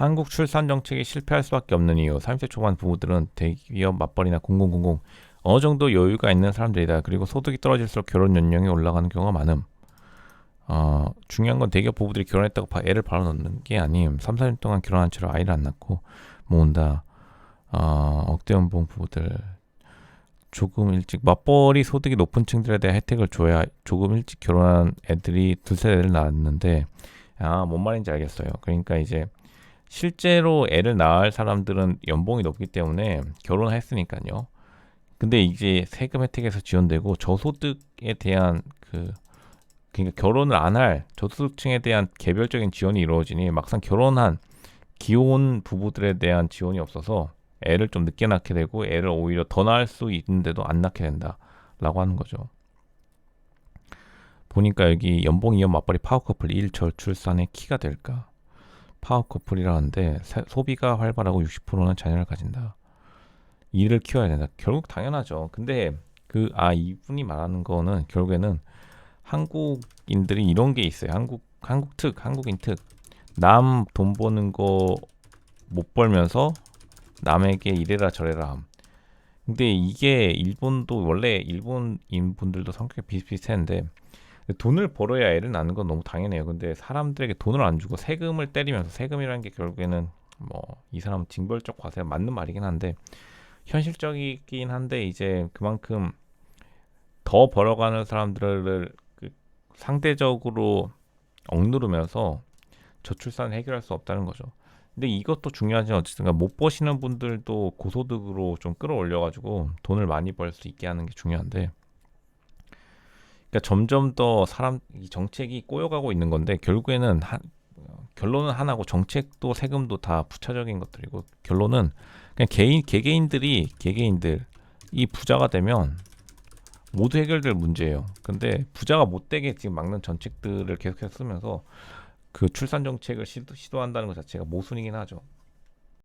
한국 출산 정책이 실패할 수밖에 없는 이유. 30대 초반 부부들은 대기업 맞벌이나 0000 어느 정도 여유가 있는 사람들이다. 그리고 소득이 떨어질수록 결혼 연령이 올라가는 경우가 많음. 어, 중요한 건 대기업 부부들이 결혼했다고 바- 애를 바로 넣는 게 아님. 3, 4년 동안 결혼한 채로 아이를 안 낳고 모은다. 어, 억대 연봉 부부들 조금 일찍 맞벌이 소득이 높은 층들에 대한 혜택을 줘야 조금 일찍 결혼한 애들이 두세 애를 낳았는데 아, 뭔 말인지 알겠어요. 그러니까 이제 실제로 애를 낳을 사람들은 연봉이 높기 때문에 결혼을 했으니까요. 근데 이제 세금 혜택에서 지원되고 저소득에 대한 그 그러니까 결혼을 안 할 저소득층에 대한 개별적인 지원이 이루어지니 막상 결혼한 기혼 부부들에 대한 지원이 없어서 애를 좀 늦게 낳게 되고 애를 오히려 더 낳을 수 있는데도 안 낳게 된다라고 하는 거죠. 보니까 여기 연봉 이연 맞벌이 파워 커플 일절 출산의 키가 될까? 파워 커플이라는데 사- 소비가 활발하고 60%는 자녀를 가진다. 일을 키워야 된다. 결국 당연하죠. 근데 그 아 이분이 말하는 거는 결국에는 한국인들이 이런 게 있어요. 한국 한국 특 한국인 특 남 돈 버는 거 못 벌면서 남에게 이래라 저래라 함. 근데 이게 일본도 원래 일본인 분들도 성격이 비슷비슷했는데 돈을 벌어야 애를 낳는 건 너무 당연해요. 근데 사람들에게 돈을 안 주고 세금을 때리면서 세금이라는 게 결국에는 뭐 이 사람 징벌적 과세가 맞는 말이긴 한데 현실적이긴 한데 이제 그만큼 더 벌어가는 사람들을 그 상대적으로 억누르면서 저출산을 해결할 수 없다는 거죠. 근데 이것도 중요하지만 어쨌든 간못 버시는 분들도 고소득으로 좀 끌어올려가지고 돈을 많이 벌 수 있게 하는 게 중요한데 그러니까 점점 더 사람 이 정책이 꼬여가고 있는 건데 결국에는 한, 어, 결론은 하나고 정책도 세금도 다 부차적인 것들이고 결론은 그냥 개인 개개인들이 개개인들 이 부자가 되면 모두 해결될 문제예요. 근데 부자가 못 되게 지금 막는 정책들을 계속해서 쓰면서 그 출산 정책을 시도, 시도한다는 것 자체가 모순이긴 하죠.